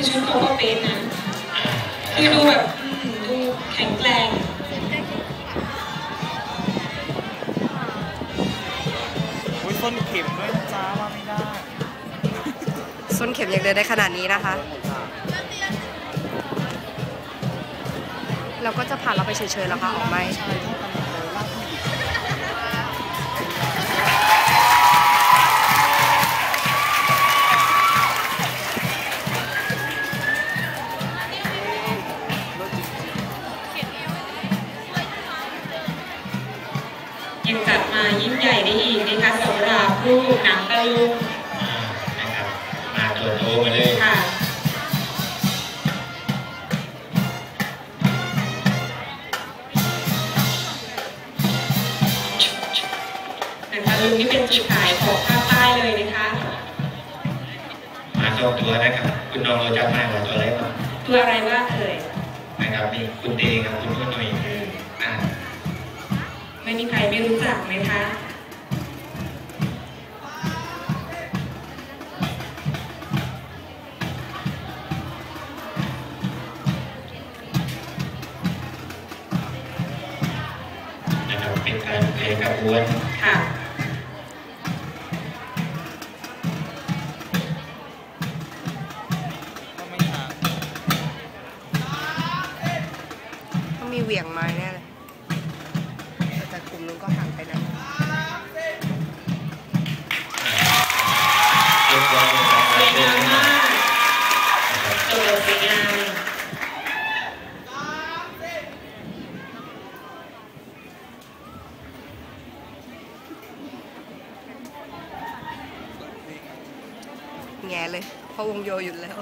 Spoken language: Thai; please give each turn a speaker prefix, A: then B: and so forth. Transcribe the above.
A: คือชุดเขาก็เป๊ะนะคือดูแบบอืมดูแข็งแกร่ง
B: อุ้ยส้นเข็มด้วยนะจ้าว่าไม่ได้
C: ส้นเข็มยังเดินได้ขนาดนี้นะคะ เราก็จะผ่านเราไปเฉยๆแล้วค่ะออกไหม
A: ยังจัดมายิ่งใหญ่ได้อีกนะคะสำหรับลูกหนังตะลุง
D: อ่านะครับมาตัวโตมาเลย
A: ค่ะหนังตะลุงนี่เป็นจุดขายของภาคใต้เลยนะคะ
D: มาสองตัวนะครับคุณน้องเราจับมากกว่าตัวอะไรบ้าง
A: ตัวอะไรบ้างเอ่ย
D: นะครับนี่คุณเดกับคุณพ่อหน่อย
A: ไม่รู้จักไหมคะ
D: นะครับเป็นการเพลงกระบวน
A: ค่ะ
B: ก็ไม่ห่าง
C: ต้องมีเหวี่ยงไม้แน่เลย แงเลย เพราะวงโยหยุดแล้ว